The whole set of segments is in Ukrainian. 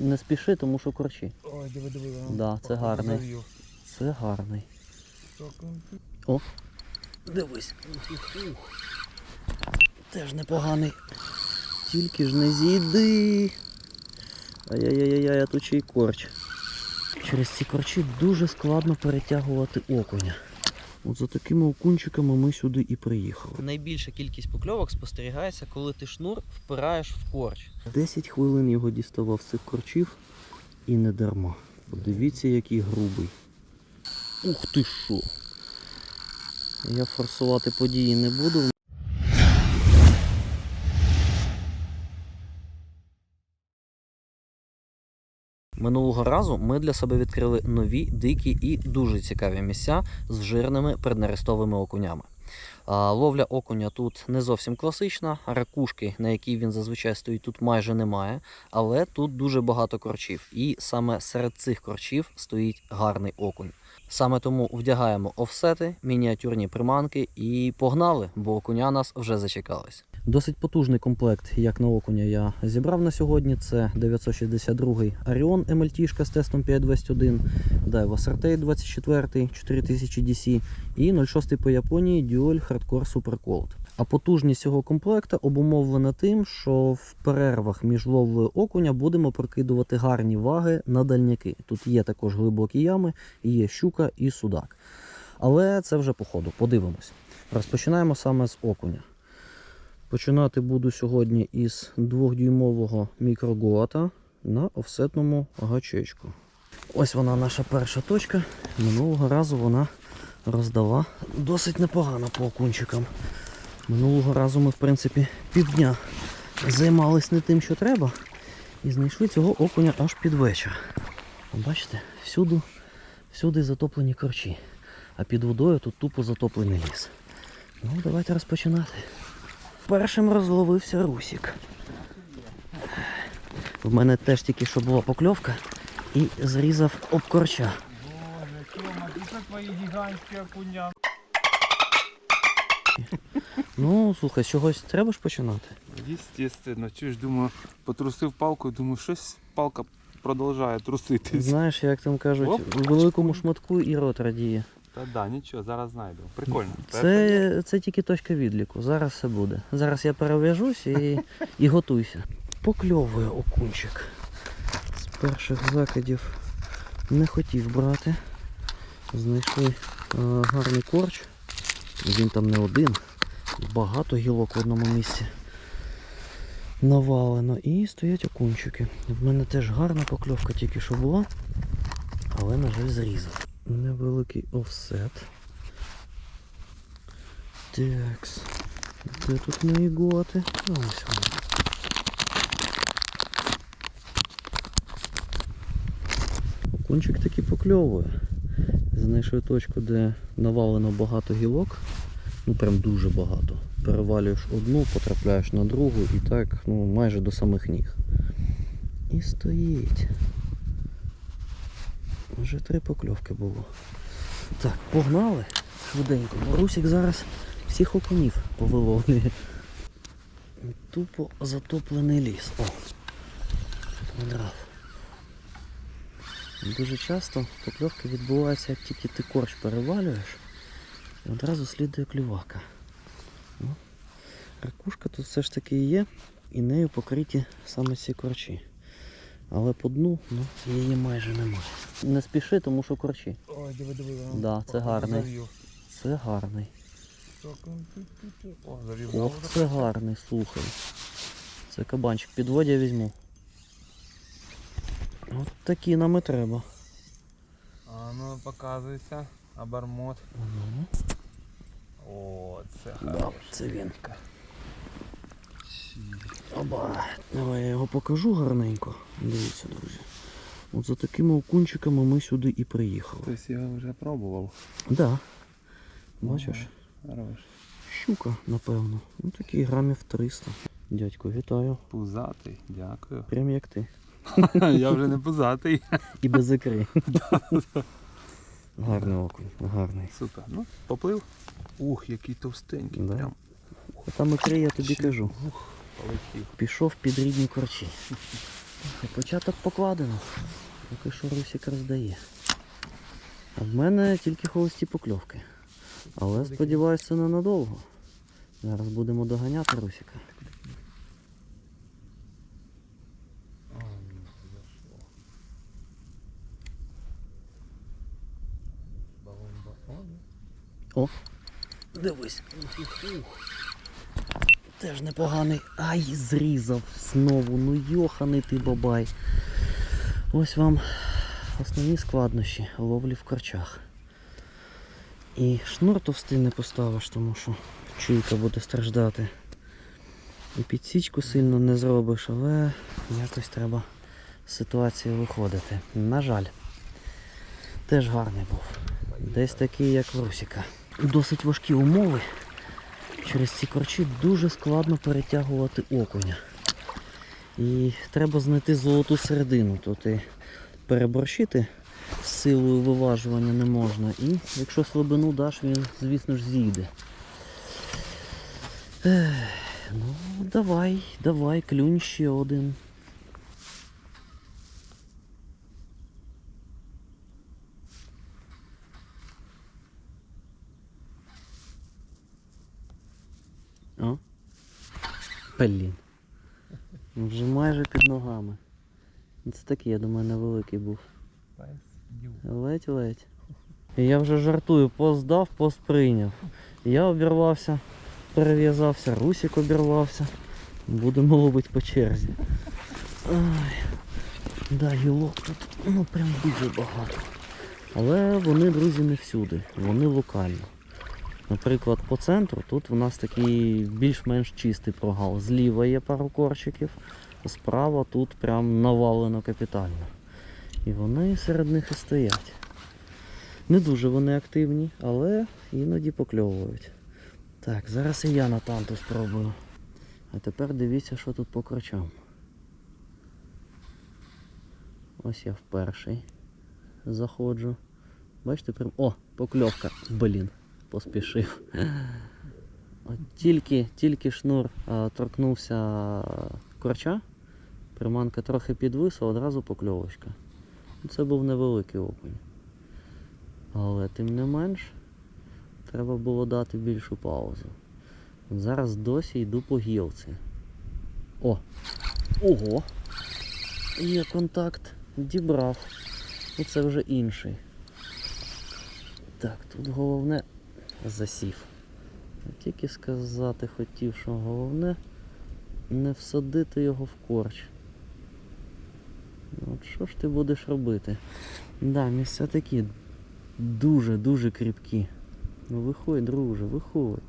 Не спіши, тому що корчі. Ой, диви, диви. воно, Да, це гарний. Це гарний. Ну, Дивись. Теж непоганий. Тільки ж не зійди. Ай-яй-яй, а тут ще й корч. Через ці корчі дуже складно перетягувати окуня. От за такими окунчиками ми сюди і приїхали. Найбільша кількість покльовок спостерігається, коли ти шнур впираєш в корч. 10 хвилин його діставав з цих корчів і не дарма. Подивіться, який грубий. Ух ти що! Я форсувати події не буду. Минулого разу ми для себе відкрили нові, дикі і дуже цікаві місця з жирними преднерестовими окунями. Ловля окуня тут не зовсім класична, ракушки, на якій він зазвичай стоїть, тут майже немає, але тут дуже багато корчів. І саме серед цих корчів стоїть гарний окунь. Саме тому вдягаємо офсети, мініатюрні приманки і погнали, бо окуня нас вже зачекались. Досить потужний комплект, як на окуня я зібрав на сьогодні. Це 962 Orion MLT з тестом 5201, Daiwa Sartei 24 4000 DC і 06 по Японії Dual Hardcore Super Cold. А потужність цього комплекта обумовлена тим, що в перервах між ловлею окуня будемо прокидувати гарні ваги на дальняки. Тут є також глибокі ями, є щука і судак. Але це вже по ходу, подивимось. Розпочинаємо саме з окуня. Починати буду сьогодні із 2-дюймового мікрогоата на офсетному гачечку. Ось вона наша перша точка. Минулого разу вона роздала досить непогано по окунчикам. Минулого разу ми, в принципі, півдня займались не тим, що треба, і знайшли цього окуня аж під вечір. Бачите, всюди, всюди затоплені корчі, а під водою тут тупо затоплений ліс. Ну, давайте розпочинати. Першим розловився Русік. В мене теж тільки що була покльовка і зрізав об корча. Боже, Тьома, ти це твої гігантські окуня. Ну, слухай, з чогось треба ж починати. Естественно, чуєш, думаю, потрусив палкою, думаю, щось палка продовжує труситись. Знаєш, як там кажуть, Оп. у великому шматку і рот радіє. Та да, нічого, зараз знайду. Прикольно. Це, це тільки точка відліку. Зараз все буде. Зараз я перев'яжусь і, і готуйся. Покльовує окунчик. З перших закидів не хотів брати. Знайшли е, гарний корч. Він там не один. Багато гілок в одному місці навалено. І стоять окунчики. В мене теж гарна покльовка тільки що була, але, на жаль, зрізав. Невеликий офсет. Такс. Де тут мої готи? А, Ось вони. Окунчик таки покльовує. Знайшли точку, де навалено багато гілок. Ну прям дуже багато. Перевалюєш одну, потрапляєш на другу і так ну, майже до самих ніг. І стоїть. Вже три покльовки було. Так, погнали швиденько. бо Русик зараз всіх окунів повиловлює. Тупо затоплений ліс. О! Подрав. Дуже часто покльовки відбуваються, як тільки ти корч перевалюєш, і одразу слідує клювака. Ну, ракушка тут все ж таки є, і нею покриті саме ці корчі. Але по дну ну, її майже немає. Не спіши, тому що корчі. Ой, диви, диви. воно, Да, це гарний. Це гарний. Ну. О, завів Ох, це гарний, слухай. Це кабанчик. Підводь я візьму. От такі нам і треба. А ну показується. Абармот. Ага. О, це Да, це він. Оба. Давай я його покажу гарненько. Дивіться, друзі. От за такими окунчиками ми сюди і приїхали. Хтось його вже пробував. Да. Бачиш? Хорош. Щука, напевно. Ну такий грамів 300. Дядько, вітаю. Пузатий, дякую. Прям як ти. Я вже не пузатий. І без ікри. Гарний окунь, гарний. Супер. Ну, поплив. Ух, який товстенький. Да. Прям А там ікри я тобі Ще- кажу. Ух, полетів. Пішов під рідні корчі. Початок покладено. Поки що Русік роздає. А в мене тільки холості покльовки. Але сподіваюся, це ненадовго. Зараз будемо доганяти Русіка. О! Дивись. Теж непоганий. Ай, зрізав знову. Ну йоханий ти бабай. Ось вам основні складнощі ловлі в корчах. І шнур товстий не поставиш, тому що чуйка буде страждати. І підсічку сильно не зробиш, але якось треба з ситуації виходити. На жаль, теж гарний був. Десь такий, як в Русіка. Досить важкі умови. Через ці корчі дуже складно перетягувати окуня. І треба знайти золоту середину. Тут і переборщити з силою виважування не можна. І якщо слабину даш, він, звісно ж, зійде. Ну, давай, давай, клюнь ще один. О. Блін. Ну, Вже майже під ногами. Ну, Це такий, я думаю, невеликий був. Ледь-ледь. Я вже жартую, пост дав, пост прийняв. Я обірвався, перев'язався, Русик обірвався. Будемо ловити по черзі. Ай. Да, гілок тут ну прям дуже багато. Але вони, друзі, не всюди. Вони локально. Наприклад, по центру тут у нас такий більш-менш чистий прогал. Зліва є пару корчиків, справа тут прям навалено капітально. І вони серед них і стоять. Не дуже вони активні, але іноді покльовують. Так, зараз і я на танту спробую. А тепер дивіться, що тут по крочам. Ось я в перший заходжу. Бачите, прям. О, покльовка. Блін, поспішив. От тільки, тільки шнур а, торкнувся корча, приманка трохи підвисла, одразу покльовочка. Це був невеликий окунь. Але тим не менш, треба було дати більшу паузу. Зараз досі йду по гілці. О! Ого! Є контакт, дібрав. І це вже інший. Так, тут головне засів. Тільки сказати хотів, що головне не всадити його в корч. Ну, От що ж ти будеш робити? Да, місця такі дуже-дуже кріпкі. Ну виходь, друже, виходь.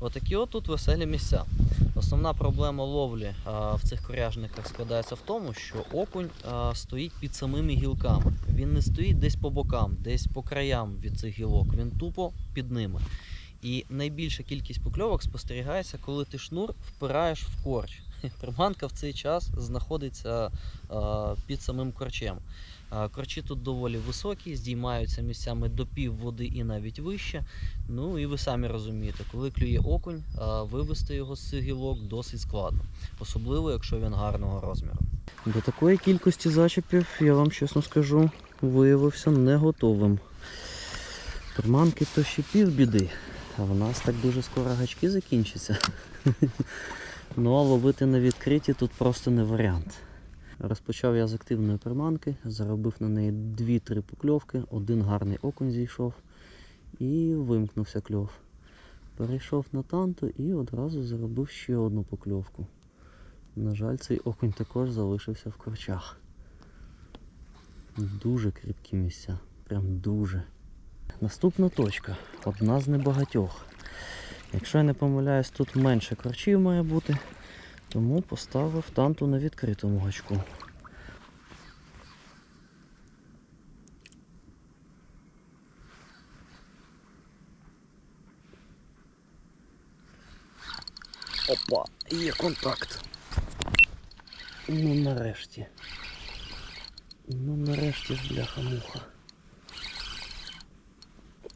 Отакі от тут веселі місця. Основна проблема ловлі а, в цих коряжниках складається в тому, що окунь а, стоїть під самими гілками. Він не стоїть десь по бокам, десь по краям від цих гілок. Він тупо під ними. І найбільша кількість покльовок спостерігається, коли ти шнур впираєш в корч. Приманка в цей час знаходиться під самим корчем. Корчі тут доволі високі, здіймаються місцями до пів води і навіть вище. Ну і ви самі розумієте, коли клює окунь, вивести його з цих гілок досить складно, особливо якщо він гарного розміру. До такої кількості зачепів, я вам чесно скажу, виявився не готовим. Приманки то ще півбіди, а в нас так дуже скоро гачки закінчаться. Ну а ловити на відкриті тут просто не варіант. Розпочав я з активної приманки, заробив на неї 2-3 покльовки, один гарний окунь зійшов і вимкнувся кльов. Перейшов на танту і одразу заробив ще одну покльовку. На жаль, цей окунь також залишився в корчах. Дуже кріпкі місця, прям дуже. Наступна точка, одна з небагатьох. Якщо я не помиляюсь, тут менше корчів має бути, тому поставив танту на відкритому гачку. Опа, є контакт. Ну нарешті. Ну нарешті ж бляха-муха.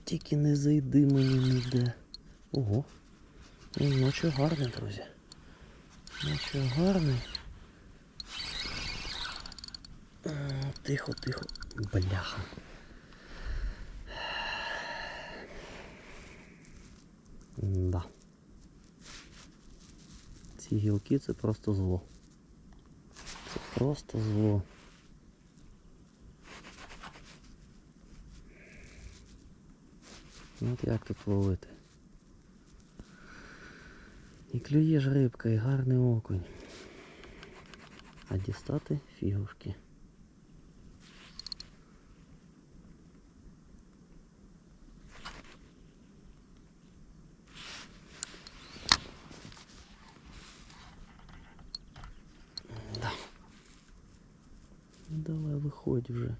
Тільки не зайди мені ніде. Ого. Ну, Ночі гарний, друзі. Ночі гарний. тихо, тихо. Бляха. Да. Ці гілки це просто зло. Це просто зло. Ну от як тут ловити? І клює ж рибка, і гарний окунь. А дістати фігушки. Да. Ну давай виходь вже.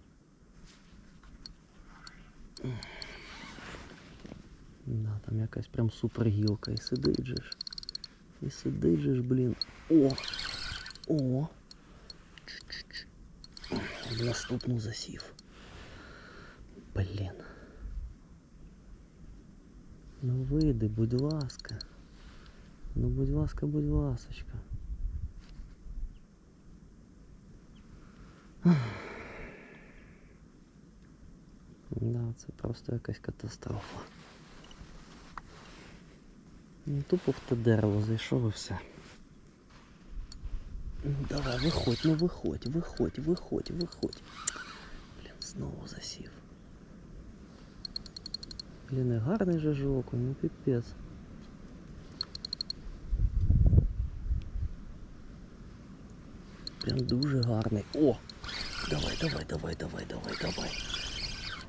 Да, там якась прям супергілка і сидить же ж. І сидить же блін. О! О! Ч-ч-ч. В наступну засів. Блін. Ну вийди, будь ласка. Ну будь ласка, будь ласочка. Да, це просто якась катастрофа. Ну, Тупо в те дерево зайшов і все. Давай, виходь, ну виходь, виходь, виходь, виходь. Блін, знову засів. Блін, і гарний же ж ну піпець. Прям дуже гарний. О! Давай, давай, давай, давай, давай, давай.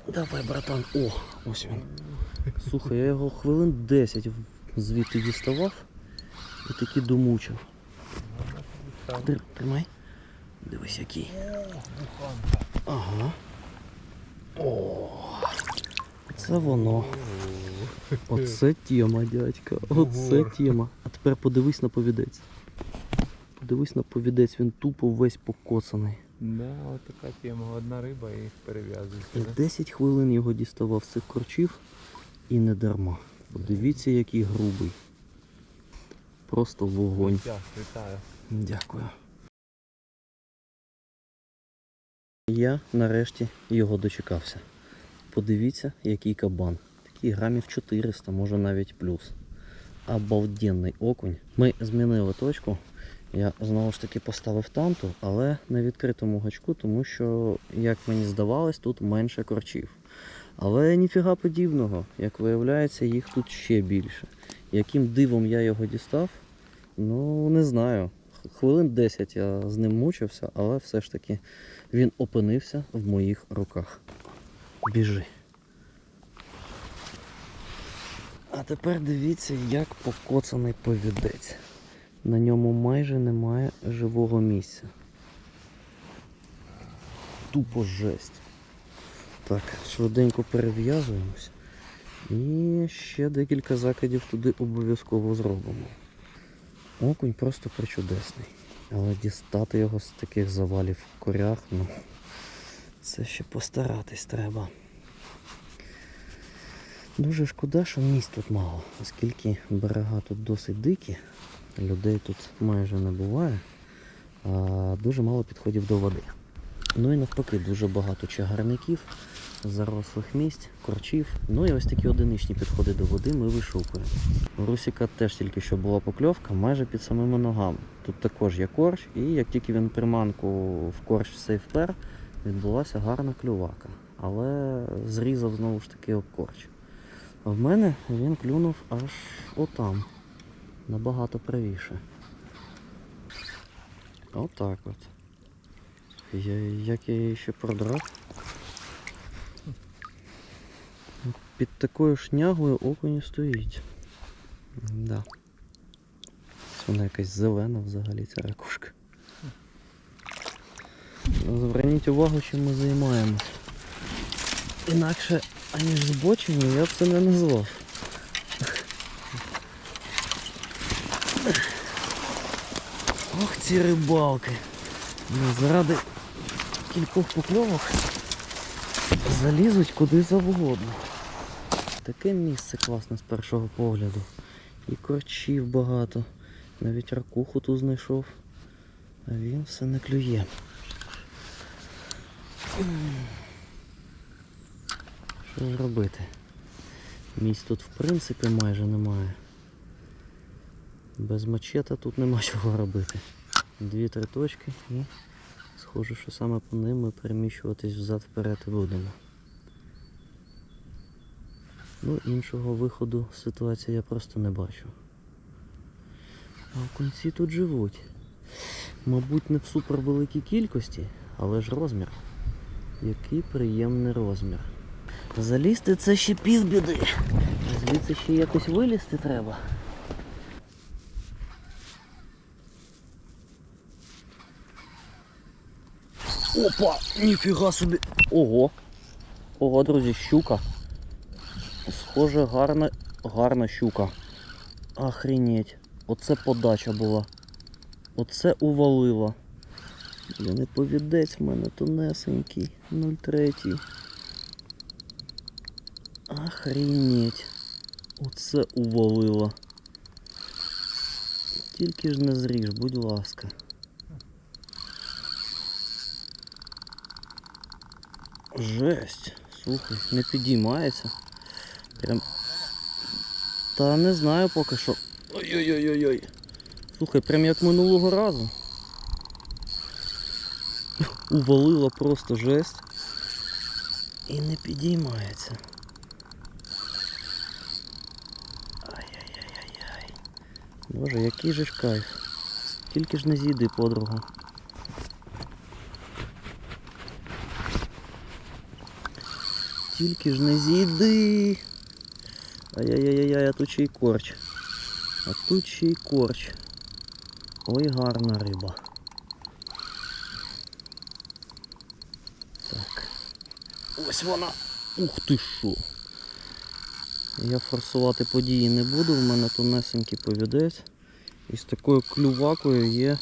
Давай, братан. О, ось він. Слухай, я його хвилин 10 в- звідти діставав і таки домучив. Тримай. Дивись який. Ага. О. Це воно. Оце тема, дядька. Оце тема. А тепер подивись на повідець. Подивись на повідець, він тупо весь покоцаний. Да, от така тема. Одна риба і перев'язується. Я 10 хвилин його діставав з цих корчів і не дарма. Подивіться, який грубий. Просто вогонь. Вітаю. Дякую. Я нарешті його дочекався. Подивіться, який кабан. Такий грамів 400, може навіть плюс. Обалденний окунь. Ми змінили точку. Я знову ж таки поставив танту, але на відкритому гачку, тому що, як мені здавалось, тут менше корчів. Але ніфіга подібного, як виявляється, їх тут ще більше. Яким дивом я його дістав, Ну, не знаю. Хвилин 10 я з ним мучився, але все ж таки він опинився в моїх руках. Біжи. А тепер дивіться, як покоцаний повідець. На ньому майже немає живого місця. Тупо жесть. Так, швиденько перев'язуємось. І ще декілька закидів туди обов'язково зробимо. Окунь просто причудесний. Але дістати його з таких завалів в корях, ну, це ще постаратись треба. Дуже шкода, що місць тут мало, оскільки берега тут досить дикі, людей тут майже не буває, а дуже мало підходів до води. Ну і навпаки, дуже багато чагарників, зарослих місць, корчів. Ну і ось такі одиничні підходи до води ми вишукуємо. У Русіка теж тільки що була покльовка майже під самими ногами. Тут також є корч, і як тільки він приманку в корч все впер, відбулася гарна клювака. Але зрізав знову ж таки корч. А в мене він клюнув аж отам, набагато правіше. Отак от. Я, як я її ще продрав. Під такою шнягою окунь і стоїть. Да. Вона якась зелена взагалі ця ракушка. Зверніть увагу, чим ми займаємось. Інакше, аніж збочення, я б це не назвав. Ох, ці рибалки. Ну, заради кількох покльовок залізуть куди завгодно. Таке місце класне з першого погляду. І корчів багато. Навіть ракуху тут знайшов. А він все не клює. Що робити? Місць тут в принципі майже немає. Без мачета тут нема чого робити. Дві-три точки і схоже, що саме по ним ми переміщуватись взад вперед будемо. Ну, іншого виходу з ситуації я просто не бачу. А окунці тут живуть. Мабуть, не в супервеликій кількості, але ж розмір. Який приємний розмір. Залізти це ще півбіди. Звідси ще якось вилізти треба. Опа! Ніфіга собі! Ого! Ого, друзі, щука. Схоже, гарна, гарна щука. Охренеть. Оце подача була. Оце увалило. Я не повідець в мене тонесенький. 0,3. Охренеть. Оце увалило. Тільки ж не зріж, будь ласка. Жесть. Слухай, не підіймається. Прям. Та не знаю поки що. Ой-ой-ой-ой. Слухай, прям як минулого разу. Увалила просто жесть. І не підіймається. Ай-яй-яй-яй-яй. Боже, який же ж кайф. Тільки ж не зійди, подруга. Тільки ж не зійди. Ай-яй-яй-яй, а тут ще й корч. А тут ще й корч. Ой, гарна риба. Так. Ось вона. Ух ти що. Я форсувати події не буду, в мене тонесенький повідець. І з такою клювакою є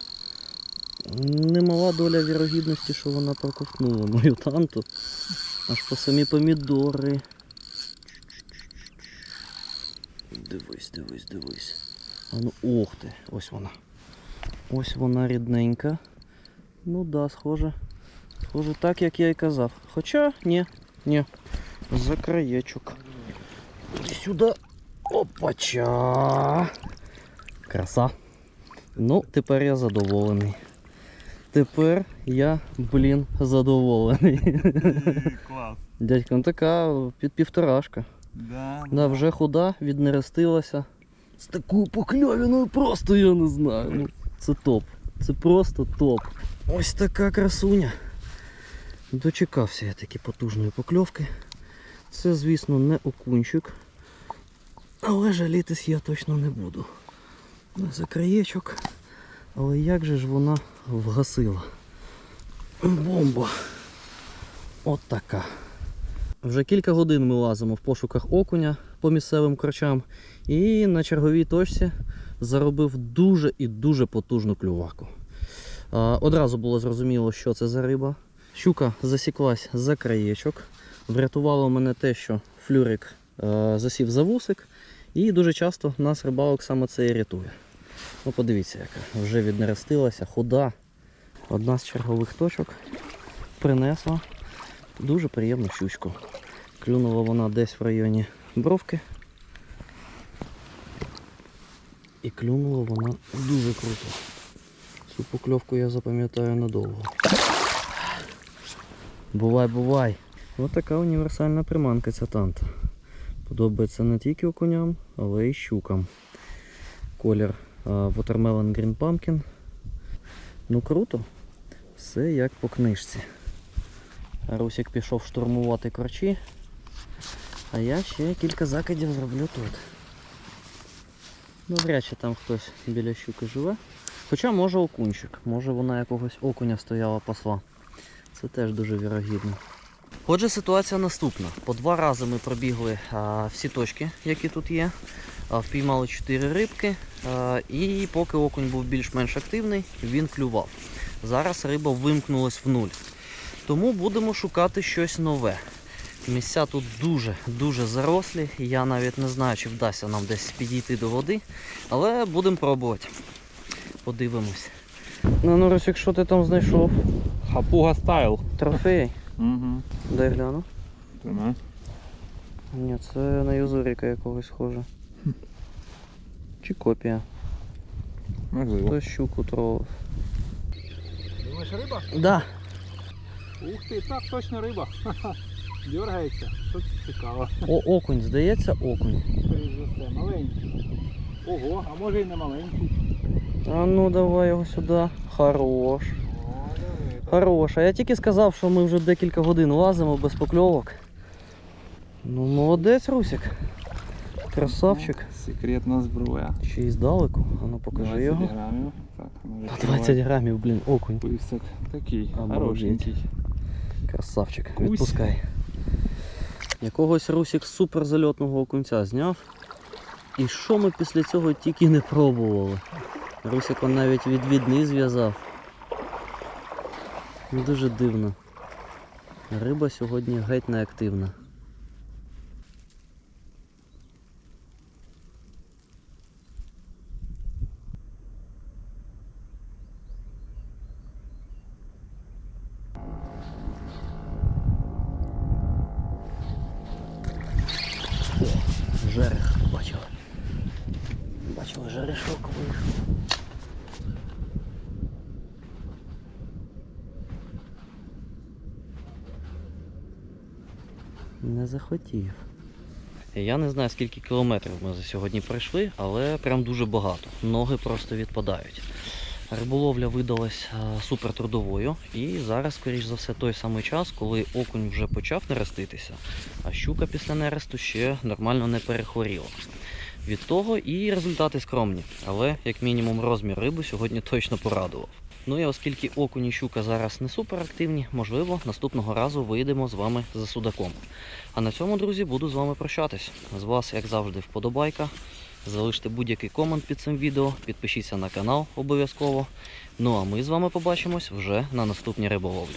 немала доля вірогідності, що вона проковтнула мою танту. Аж по самі помідори. Дивись, дивись, дивись. А ну ох ти, ось вона. Ось вона рідненька. Ну да, схоже. Схоже так, як я і казав. Хоча, ні, ні. За краєчок. Сюди. Опача. Краса. Ну, тепер я задоволений. Тепер я, блін, задоволений. Клас. Дядько, ну така під півторашка. Да, Да, вже худа, віднерестилася. З такою покльовіною просто я не знаю. Ну, це топ. Це просто топ. Ось така красуня. Дочекався я таки потужної покльовки. Це, звісно, не окунчик. Але жалітись я точно не буду. За краєчок. Але як же ж вона вгасила? Бомба. От така. Вже кілька годин ми лазимо в пошуках окуня по місцевим корчам і на черговій точці заробив дуже і дуже потужну клюваку. Одразу було зрозуміло, що це за риба. Щука засіклась за краєчок. Врятувало мене те, що флюрик е, засів за вусик, і дуже часто нас рибалок саме це і рятує. Ну, подивіться, яка вже віднерестилася, худа. Одна з чергових точок принесла Дуже приємну щучку. Клюнула вона десь в районі бровки. І клюнула вона дуже круто. Цю покльовку я запам'ятаю надовго. Бувай, бувай! Ось така універсальна приманка ця танта. Подобається не тільки окуням, але й щукам. Колір Watermelon Green Pumpkin. Ну круто. Все як по книжці. Русик пішов штурмувати корчі, а я ще кілька закидів зроблю тут. Навряд чи там хтось біля щуки живе. Хоча може окунчик, може вона якогось окуня стояла пасла. Це теж дуже вірогідно. Отже, ситуація наступна. По два рази ми пробігли а, всі точки, які тут є. А, впіймали 4 рибки. А, і поки окунь був більш-менш активний, він клював. Зараз риба вимкнулась в нуль. Тому будемо шукати щось нове. Місця тут дуже-дуже зарослі. Я навіть не знаю, чи вдасться нам десь підійти до води, але будемо пробувати. Подивимось. Ну, ну, Росік, що ти там знайшов? Хапуга стайл. Трофей. Угу. Дай гляну. Тримай. Ні, це на юзуріка якогось схоже. Чи копія. Можливо. Хтось щуку тровив. Думаєш, риба? Да. Ух ти, так, точно риба. Дергається. Що це цікаво. О, окунь, здається, окунь. Все, маленький. Ого, а може і не маленький. А ну давай його сюди. Хорош. Хорош. А я тільки сказав, що ми вже декілька годин лазимо без покльовок. Ну, молодець, Русик. Красавчик. Секретна зброя. Ще й здалеку. А ну покажи 20 його. грамів. Так, може По 20 грамів, блін, окунь. Писок. Такий, хорошенький. Красавчик. Кусь. Відпускай. Якогось Русик супер зальотного окунця зняв. І що ми після цього тільки не пробували. Русик он навіть відвідний зв'язав. Дуже дивно. Риба сьогодні геть не захотів. Я не знаю, скільки кілометрів ми за сьогодні пройшли, але прям дуже багато. Ноги просто відпадають. Риболовля видалась е, супер трудовою, і зараз, скоріш за все, той самий час, коли окунь вже почав нереститися, а щука після нересту ще нормально не перехворіла. Від того і результати скромні, але як мінімум розмір риби сьогодні точно порадував. Ну і оскільки окунь і щука зараз не суперактивні, можливо, наступного разу вийдемо з вами за судаком. А на цьому, друзі, буду з вами прощатись. З вас, як завжди, вподобайка. Залиште будь-який комент під цим відео, підпишіться на канал обов'язково. Ну а ми з вами побачимось вже на наступній риболовлі.